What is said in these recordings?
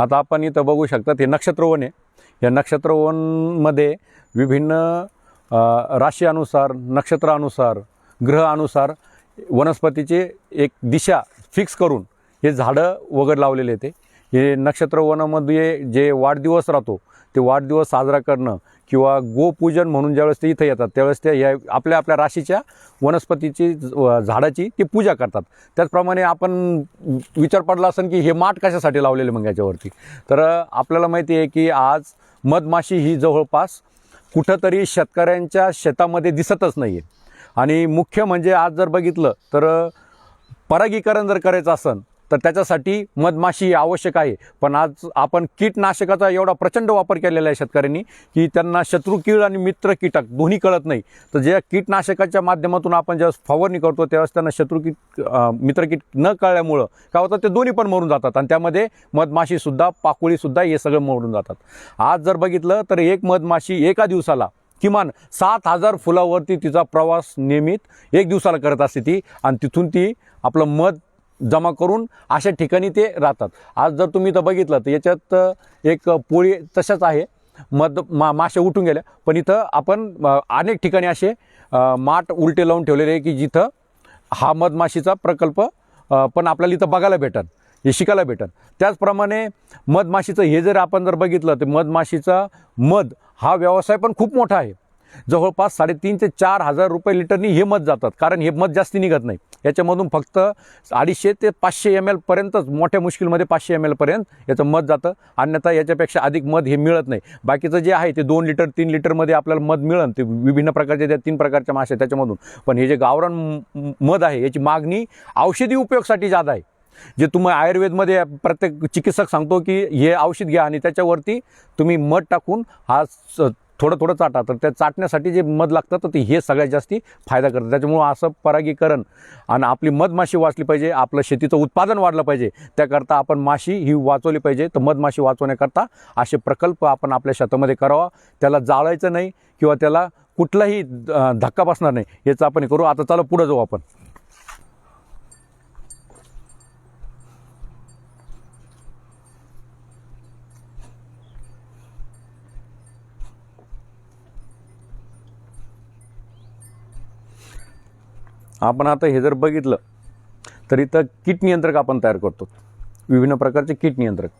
आता आपण इथं बघू शकता हे नक्षत्रवन आहे. या नक्षत्रवनमध्ये विभिन्न राशीअनुसार राशीनुसार नक्षत्रानुसार ग्रहानुसार वनस्पतीचे एक दिशा फिक्स करून हे झाडं वगैरे लावलेले ते. हे नक्षत्रवनामध्ये जे वाढदिवस राहतो ते वाढदिवस साजरा करणं किंवा गोपूजन म्हणून ज्यावेळेस ते इथं येतात त्यावेळेस ते या आपल्या आपल्या राशीच्या वनस्पतीची झाडाची ती पूजा करतात. त्याचप्रमाणे आपण विचार पडला असेल की हे माठ कशासाठी लावलेले मग याच्यावरती? तर आपल्याला माहिती आहे की आज मधमाशी ही जवळपास कुठंतरी शेतकऱ्यांच्या शेतामध्ये दिसतच नाही आहे आणि मुख्य म्हणजे आज जर बघितलं तर परागीकरण जर करायचं असेल तर त्याच्यासाठी मधमाशी आवश्यक आहे. पण आज आपण कीटनाशकाचा एवढा प्रचंड वापर केलेला आहे शेतकऱ्यांनी की त्यांना शत्रू कीड आणि मित्र कीटक दोन्ही कळत नाही. तर ज्या कीटनाशकाच्या माध्यमातून आपण ज्यावेळेस फवारणी करतो त्यावेळेस त्यांना शत्रू कीट मित्रकीट मित्र कीट न कळल्यामुळं काय होतं ते दोन्ही पण मरून जातात. आणि त्यामध्ये मधमाशीसुद्धा पाकोळीसुद्धा हे सगळं मरून जातात. आज जर बघितलं तर एक मधमाशी एका दिवसाला किमान सात हजार फुलावरती तिचा प्रवास नियमित एक दिवसाला करत असते ती. आणि तिथून ती आपलं मध जमा करून अशा ठिकाणी ते राहतात. आज जर तुम्ही इथं बघितलं तर याच्यात एक पोळी तशाच आहे. मध मा मासे उठून गेल्या. पण इथं आपण अनेक ठिकाणी असे माठ उलटे लावून ठेवलेले आहे की जिथं हा मधमाशीचा प्रकल्प पण आपल्याला इथं बघायला भेटन हे शिकायला भेटन. त्याचप्रमाणे मधमाशीचं हे जर आपण जर बघितलं तर मधमाशीचा मध हा व्यवसाय पण खूप मोठा आहे. जवळपास साडेतीन ते चार हजार रुपये लिटरनी हे मध जातात कारण हे मध जास्ती निघत नाही. याच्यामधून फक्त अडीचशे ते पाचशे एम एलपर्यंतच मोठ्या मुश्किलमध्ये पाचशे एम एलपर्यंत याचं मध जातं. अन्यथा याच्यापेक्षा अधिक मध हे मिळत नाही. बाकीचं जे आहे ते दोन लिटर तीन लिटरमध्ये आपल्याला मध मिळन. ते विभिन्न प्रकारचे त्या तीन प्रकारच्या मासे त्याच्यामधून. पण हे जे गावरान मध आहे याची मागणी औषधी उपयोगासाठी जादा आहे. जे तुम्ही आयुर्वेदमध्ये प्रत्येक चिकित्सक सांगतो की हे औषध घ्या आणि त्याच्यावरती तुम्ही मध टाकून हा स- थोडं थोडं चाटा. तर त्या चाटण्यासाठी जे मध लागतं तर ते हे सगळ्यात जास्ती फायदा करतं. त्याच्यामुळं असं परागीकरण आणि आपली मधमाशी वाचली पाहिजे आपलं शेतीचं उत्पादन वाढलं पाहिजे त्याकरता आपण माशी ही वाचवली पाहिजे. तर मधमाशी वाचवण्याकरता असे प्रकल्प आपण आपल्या शेतामध्ये करावा. त्याला जाळायचं नाही किंवा त्याला कुठलाही धक्का बसणार नाही याचं आपण करू. आता चला पुढं जाऊ आपण. आपण आता हे जर बघितलं तर इथं कीट नियंत्रक आपण तयार करतो. विभिन्न प्रकारचे कीट नियंत्रक.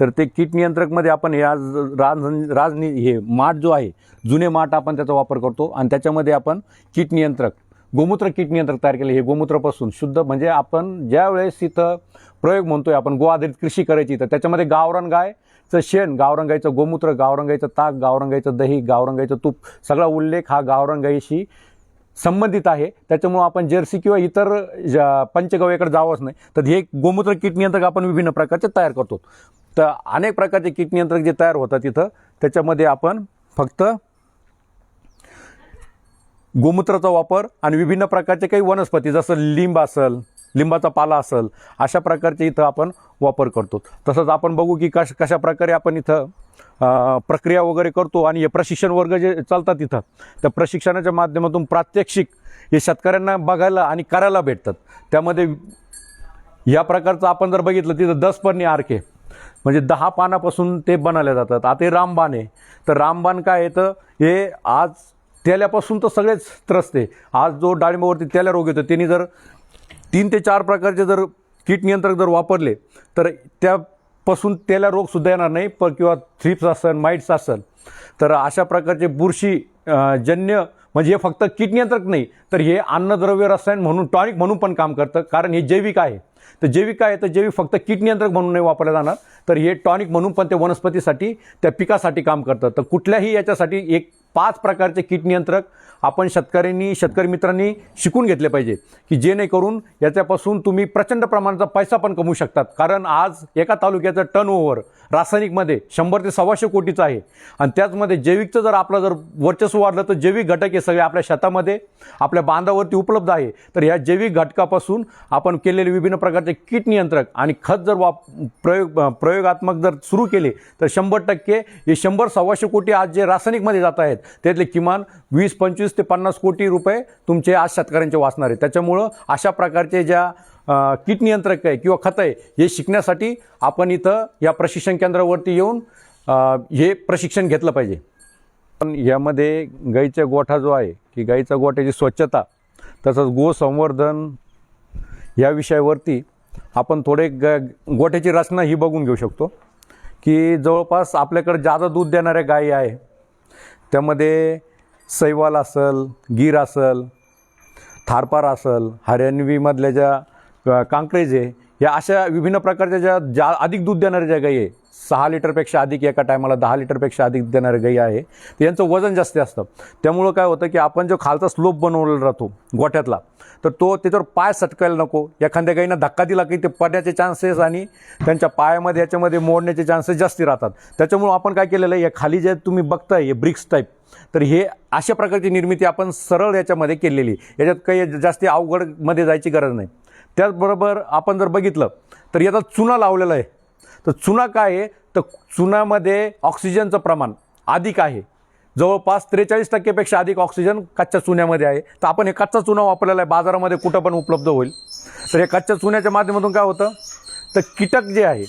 तर ते कीट नियंत्रकमध्ये आपण या राज राज हे माठ जो आहे जुने माठ आपण त्याचा वापर करतो आणि त्याच्यामध्ये आपण कीट नियंत्रक गोमूत्र कीट नियंत्रक तयार केले. हे गोमूत्रापासून शुद्ध म्हणजे आपण ज्या वेळेस इथं प्रयोग म्हणतोय आपण गो आधारित कृषी करायची तर त्याच्यामध्ये गावरान गायचं शेण गावरंगाईचं गोमूत्र गावरंगाईचं ताक गावरंगाईचं दही गावरंगाईचं तूप सगळा उल्लेख हा गावरंगाईशी संबंधित आहे. त्याच्यामुळं आपण जर्सी किंवा इतर ज्या पंचगव्याकडे जावंच नाही. तर हे गोमूत्र कीट नियंत्रक आपण विभिन्न प्रकारचे तयार करतो. तर अनेक प्रकारचे कीट नियंत्रक जे तयार होतात तिथं त्याच्यामध्ये आपण फक्त गोमूत्राचा वापर आणि विभिन्न प्रकारचे काही वनस्पती जसं लिंब असेल लिंबाचा पाला असेल अशा प्रकारचे इथं आपण वापर करतो. तसंच आपण बघू की कश कशा प्रकारे आपण इथं प्रक्रिया वगैरे करतो आणि हे प्रशिक्षण वर्ग जे चालतात इथं त्या प्रशिक्षणाच्या माध्यमातून प्रात्यक्षिक हे शेतकऱ्यांना बघायला आणि करायला भेटतात. त्यामध्ये या प्रकारचं आपण जर बघितलं तिथं दस आरके म्हणजे दहा पानापासून ते बनवले जातात. आता हे रामबाण आहे. तर रामबाण काय आहे? तर हे आज तेल्यापासून तर सगळेच त्रस्त आहे. आज जो डाळिंबावरती तेल्या रोग येतो त्यांनी जर तीन ते चार प्रकारचे जर कीट नियंत्रक जर वापरले तर त्यापासून त्याला रोगसुद्धा येणार नाही पण किंवा थ्रिप्स असेल माइट्स असेल तर अशा प्रकारचे बुरशी जन्य म्हणजे हे फक्त कीट नियंत्रक नाही तर हे अन्नद्रव्य रसायन म्हणून टॉनिक म्हणून पण काम करतं कारण हे जैविक आहे. तर जैविक आहे तर जैविक फक्त कीट नियंत्रक म्हणून नाही वापरलं जाणार तर हे टॉनिक म्हणून पण ते वनस्पतीसाठी त्या पिकासाठी काम करतं. तर कुठल्याही याच्यासाठी एक पाच प्रकारचे कीट नियंत्रक आपण शेतकऱ्यांनी शेतकरी मित्रांनी शिकून घेतले पाहिजे की जेणेकरून याच्यापासून तुम्ही प्रचंड प्रमाणाचा पैसा पण कमवू शकतात. कारण आज एका तालुक्याचं टर्न ओव्हर रासायनिकमध्ये शंभर ते सव्वाशे कोटीचं आहे. आणि त्याचमध्ये जैविकचं जर आपलं जर वर्चस्व वाढलं तर जैविक घटक हे सगळे आपल्या शेतामध्ये आपल्या बांधावरती उपलब्ध आहे. तर या जैविक घटकापासून आपण केलेले विभिन्न प्रकारचे कीट नियंत्रक आणि खत जर वाप प्रयोग प्रयोगात्मक जर सुरू केले तर शंभर टक्के हे शंभर सव्वाशे कोटी आज जे रासायनिकमध्ये जात आहेत त्यातले किमान वीस पंचवीस ते पन्नास कोटी रुपये तुमचे आज शेतकऱ्यांचे वाचणार आहे त्याच्यामुळं अशा प्रकारचे ज्या कीट नियंत्रक आहे किंवा खतं आहे हे शिकण्यासाठी आपण इथं या प्रशिक्षण केंद्रावरती येऊन हे प्रशिक्षण घेतलं पाहिजे. पण यामध्ये गाईचा गोठा जो आहे की गाईचा गोठ्याची स्वच्छता तसंच गोसंवर्धन या विषयावरती आपण थोडे ग गोठ्याची रचना ही बघून घेऊ शकतो. की जवळपास आपल्याकडे जादा दूध देणाऱ्या गायी आहे त्यामध्ये सैवाल असल गीर असल थारपार असल हरियाणवीमधल्या ज्या अ, कांक्रेज आहे या अशा विभिन्न प्रकारच्या ज्या ज्या अधिक दूध देणाऱ्या ज्या गायी आहे सहा लिटरपेक्षा अधिक एका टायमाला दहा लिटरपेक्षा अधिक देणाऱ्या गायी आहे तर यांचं वजन जास्त असतं. त्यामुळं काय होतं की आपण जो खालचा स्लोप बनवलेला राहतो गोठ्यातला तर तो त्याच्यावर पाय सटकायला नको. एखाद्या गाईनं धक्का दिला की ते पडण्याचे चान्सेस आणि त्यांच्या पायामध्ये याच्यामध्ये मोडण्याचे चान्सेस जास्ती राहतात. त्याच्यामुळं आपण काय केलेलं आहे या खाली जे तुम्ही बघताय हे ब्रिक्स टाईप तर हे अशा प्रकारची निर्मिती आपण सरळ याच्यामध्ये केलेली याच्यात काही जास्ती अवघडमध्ये जायची गरज नाही. त्याचबरोबर आपण जर बघितलं तर याचा चुना लावलेला आहे. तर चुना काय आहे? तर चुनामध्ये ऑक्सिजनचं प्रमाण अधिक आहे. जवळपास त्रेचाळीस टक्केपेक्षा अधिक ऑक्सिजन कच्च्या चुन्यामध्ये आहे. तर आपण हे कच्चा चुना वापरलेला आहे. बाजारामध्ये कुठं पण उपलब्ध होईल. तर हे कच्च्या चुन्याच्या माध्यमातून काय होतं? तर कीटक जे आहे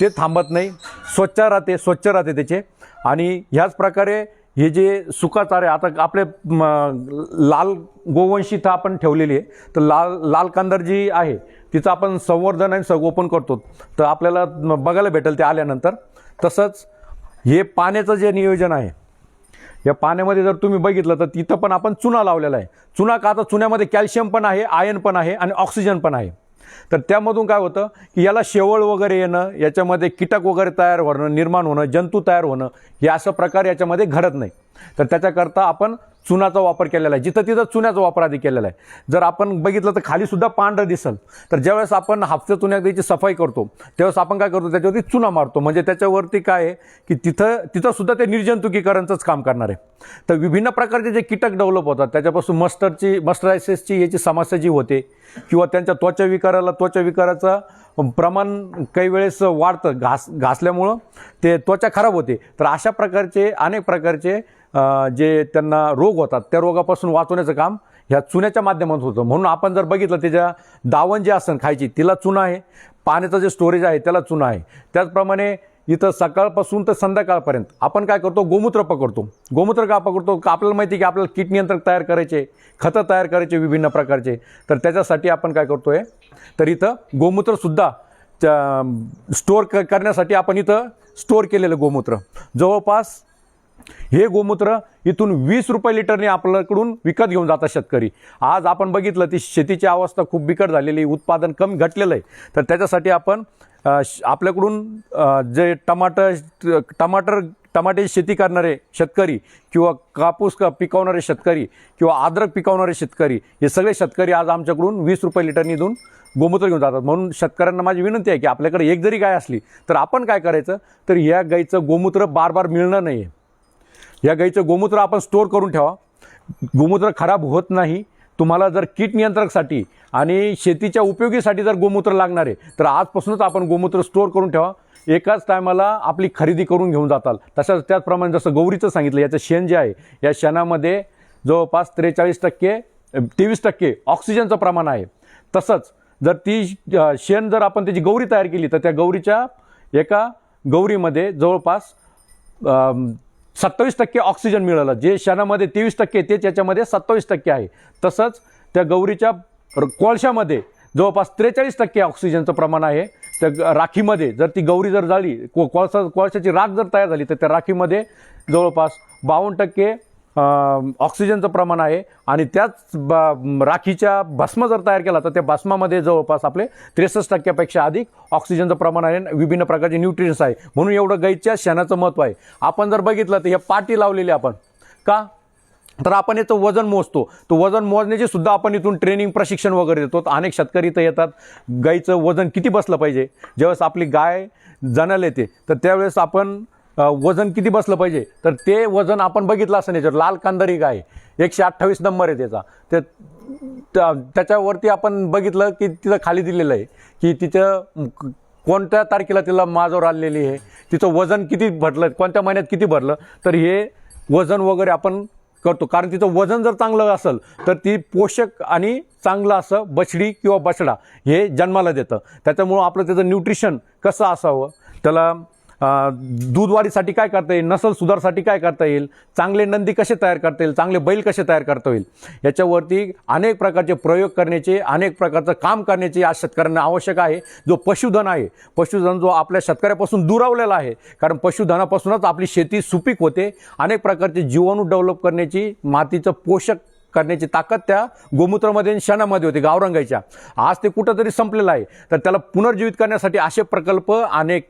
ते थांबत नाही. स्वच्छ राहते स्वच्छ राहते त्याचे. आणि ह्याच प्रकारे हे जे सुकाचारे आता आपले लाल गोवंशी इथं आपण ठेवलेली आहे. तर लाल लाल कांदर जी आहे तिचं आपण संवर्धन आणि संगोपन करतो. तर आपल्याला बघायला भेटेल ते आल्यानंतर. तसंच हे पाण्याचं जे नियोजन आहे या पाण्यामध्ये जर तुम्ही बघितलं तर तिथं पण आपण चुना लावलेला आहे. चुना का तर चुन्यामध्ये कॅल्शियम पण आहे आयन पण आहे आणि ऑक्सिजन पण आहे. तर त्यामधून काय होतं की याला शेवळ वगैरे येणं याच्यामध्ये कीटक वगैरे तयार होणं निर्माण होणं जंतू तयार होणं हे असं प्रकार याच्यामध्ये घडत नाही. तर त्याच्याकरता आपण चुनाचा वापर केलेला आहे. जिथं तिथं चुन्याचा वापर आधी केलेला आहे. जर आपण बघितलं तर खाली सुद्धा पांढरं दिसल. तर ज्यावेळेस आपण हापच्या त्याची सफाई करतो त्यावेळेस आपण काय करतो? त्याच्यावरती चुना मारतो. म्हणजे त्याच्यावरती काय आहे की तिथं तिथं सुद्धा ते निर्जंतुकीकरणचंच काम करणार आहे. तर विभिन्न प्रकारचे जे कीटक डेव्हलप होतात त्याच्यापासून मस्टरची मस्टरायसिसची याची समस्या जी होते किंवा त्यांच्या त्वचा विकाराला त्वचा विकाराचं प्रमाण काही वेळेस वाढतं. घास घासल्यामुळं ते त्वचा खराब होते. तर अशा प्रकारचे अनेक प्रकारचे जे त्यांना रोग होतात त्या रोगापासून वाचवण्याचं काम ह्या चुन्याच्या माध्यमातून होतं. म्हणून आपण जर बघितलं त्याच्या दावण जे असन खायची तिला चुना आहे. पाण्याचं जे स्टोरेज आहे त्याला चुना आहे. त्याचप्रमाणे इथं सकाळपासून तर संध्याकाळपर्यंत आपण काय करतो? गोमूत्र पकडतो. गोमूत्र का पकडतो? का आपल्याला माहिती आहे की आपल्याला कीट नियंत्रक तयार करायचे खतं तयार करायचे विभिन्न प्रकारचे. तर त्याच्यासाठी आपण काय करतो आहे तर इथं गोमूत्रसुद्धा स्टोअर क करण्यासाठी आपण इथं स्टोअर केलेलं गोमूत्र. जवळपास हे गोमूत्र इथून वीस रुपये लिटरने आपल्याकडून विकत घेऊन जातात शेतकरी. आज आपण बघितलं ती शेतीची अवस्था खूप बिकट झालेली उत्पादन कमी घटलेलं आहे. तर त्याच्यासाठी आपण श- आपल्याकडून जे टमाटर टमाटर टमाट्याची शेती करणारे शेतकरी किंवा कापूस का पिकवणारे शेतकरी किंवा अद्रक पिकवणारे शेतकरी हे सगळे शेतकरी आज आमच्याकडून वीस रुपये लिटरनी देऊन गोमूत्र घेऊन जातात. म्हणून शेतकऱ्यांना माझी विनंती आहे की आपल्याकडे एक जरी गाय असली तर आपण काय करायचं? तर या गाईचं गोमूत्र बार बार मिळणं नाही आहे या गाईचं गोमूत्र आपण स्टोअर करून ठेवा. गोमूत्र खराब होत नाही. तुम्हाला जर कीट नियंत्रकसाठी आणि शेतीच्या उपयोगीसाठी जर गोमूत्र लागणार आहे तर आजपासूनच आपण गोमूत्र स्टोअर करून ठेवा. एकाच टायमाला आपली खरेदी करून घेऊन जाताल. तसंच त्याचप्रमाणे जसं गौरीचं सांगितलं याचं शेण जे आहे या शेणामध्ये जवळपास त्रेचाळीस टक्के तेवीस टक्के ऑक्सिजनचं प्रमाण आहे. तसंच जर ती शेण जर आपण त्याची गौरी तयार केली तर त्या गौरीच्या एका गौरीमध्ये जवळपास सत्तावीस टक्के ऑक्सिजन मिळालं. जे शेणामध्ये तेवीस टक्के तेच याच्यामध्ये सत्तावीस टक्के आहे. तसंच त्या गौरीच्या र- कोळशामध्ये जवळपास त्रेचाळीस टक्के ऑक्सिजनचं प्रमाण आहे. त्या राखीमध्ये जर ती गौरी जर झाली को कोळसा कोळशाची राख जर तयार झाली तर त्या राखीमध्ये जवळपास बावन्न टक्के ऑक्सिजनचं प्रमाण आहे आणि त्याच ब राखीच्या भस्म जर तयार केला तर त्या भस्मामध्ये जवळपास आपले त्रेसष्ट टक्क्यापेक्षा अधिक ऑक्सिजनचं प्रमाण आहे विभिन्न प्रकारचे न्यूट्रियन्स आहे. म्हणून एवढं गाईच्या शेणाचं महत्त्व आहे. आपण जर बघितलं तर हे पाटी लावलेली आपण. का? तर आपण याचं वजन मोजतो. तो वजन मोजण्याचे सुद्धा आपण इथून ट्रेनिंग प्रशिक्षण वगैरे देतो. तर अनेक शेतकरी इथं येतात. गाईचं वजन किती बसलं पाहिजे? ज्यावेळेस आपली गाय जनाला येते तर त्यावेळेस आपण वजन किती बसलं पाहिजे? तर ते वजन आपण बघितलं असं याच्यावर लाल कांदरी गाय एकशे अठ्ठावीस नंबर आहे त्याचा. ते त्या- त्याच्यावरती आपण बघितलं की तिचं खाली दिलेलं आहे की तिचं कोणत्या तारखेला तिला माजवर आलेली आहे तिचं वजन किती भरलं कोणत्या महिन्यात किती भरलं तर हे वजन वगैरे आपण करतो. कारण तिचं वजन जर चांगलं असेल तर ती पोषक आणि चांगलं असं बछडी किंवा बछडा हे जन्माला देतं. त्याच्यामुळं आपलं त्याचं न्यूट्रिशन कसं असावं त्याला दूध वाढीसाठी काय करता येईल? नसल सुधारसाठी काय करता येईल? चांगले नंदी कसे तयार करता येईल? चांगले बैल कसे तयार करता येईल? याच्यावरती अनेक प्रकारचे प्रयोग करण्याचे अनेक प्रकारचं काम करण्याचे आज शेतकऱ्यांना आवश्यक आहे. जो पशुधन आहे पशुधन जो आपल्या शेतकऱ्यापासून दुरावलेला आहे कारण पशुधनापासूनच आपली शेती सुपीक होते. अनेक प्रकारचे जीवाणू डेव्हलप करण्याची मातीचं पोषक करण्याची ताकद त्या गोमूत्रामध्ये आणि शेणामध्ये होती गावरंगाईच्या. आज ते कुठंतरी संपलेलं आहे. तर त्याला पुनर्जीवित करण्यासाठी असे प्रकल्प अनेक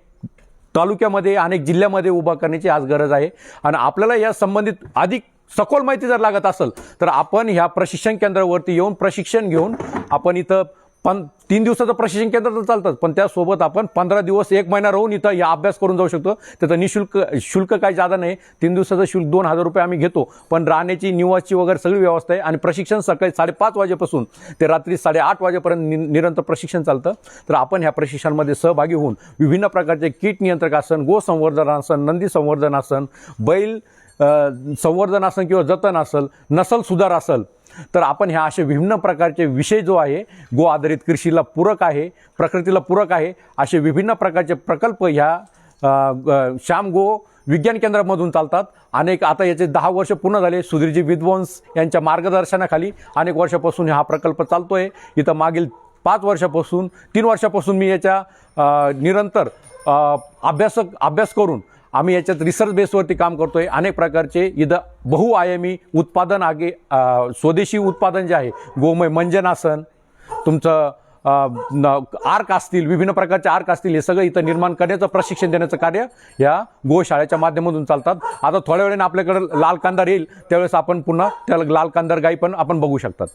तालुक्यामध्ये अनेक जिल्ह्यामध्ये उभा करण्याची आज गरज आहे. आणि आपल्याला या संबंधित अधिक सखोल माहिती जर लागत असेल तर आपण ह्या प्रशिक्षण केंद्रावरती येऊन प्रशिक्षण घेऊन आपण इथं पण तीन दिवसाचं प्रशिक्षण केंद्र तर चालतात पण त्यासोबत आपण पंधरा दिवस एक महिना राहून इथं या अभ्यास करून जाऊ शकतो. त्याचं निशुल्क शुल्क काही जादा नाही. तीन दिवसाचं शुल्क दोन हजार रुपये आम्ही घेतो. पण राहण्याची निवासची वगैरे सगळी व्यवस्था आहे. आणि प्रशिक्षण सकाळी साडेपाच वाजेपासून ते रात्री साडेआठ वाजेपर्यंत नि- निरंतर प्रशिक्षण चालतं. तर आपण ह्या प्रशिक्षणामध्ये सहभागी होऊन विभिन्न प्रकारचे कीट नियंत्रक आसन गो संवर्धन आसन नंदी संवर्धन आसन बैल संवर्धन आसन किंवा जतन असेल नसल सुधार असेल तर आपण ह्या असे विभिन्न प्रकारचे विषय जो आहे गो आधारित कृषीला पूरक आहे प्रकृतीला पूरक आहे असे विभिन्न प्रकारचे प्रकल्प ह्या श्याम गो विज्ञान केंद्रामधून चालतात. अनेक आता याचे दहा वर्ष पूर्ण झाले सुधीरजी विद्वंस यांच्या मार्गदर्शनाखाली अनेक वर्षापासून हा प्रकल्प चालतो आहे इथं मागील पाच वर्षापासून तीन वर्षापासून मी याच्या निरंतर अभ्यासक अभ्यास करून आम्ही याच्यात रिसर्च बेसवरती काम करतोय. अनेक प्रकारचे इथं बहुआयामी उत्पादन आगे स्वदेशी उत्पादन जे आहे गोमय मंजनासन तुमचं न- आर्क असतील विभिन्न प्रकारचे आर्क असतील हे सगळं इथं निर्माण करण्याचं प्रशिक्षण देण्याचं कार्य या गोशाळेच्या माध्यमातून चालतात. आता थोड्या वेळाने आपल्याकडे लाल कांदार येईल त्यावेळेस आपण पुन्हा त्या लाल कांदार गाई पण आपण बघू शकतात.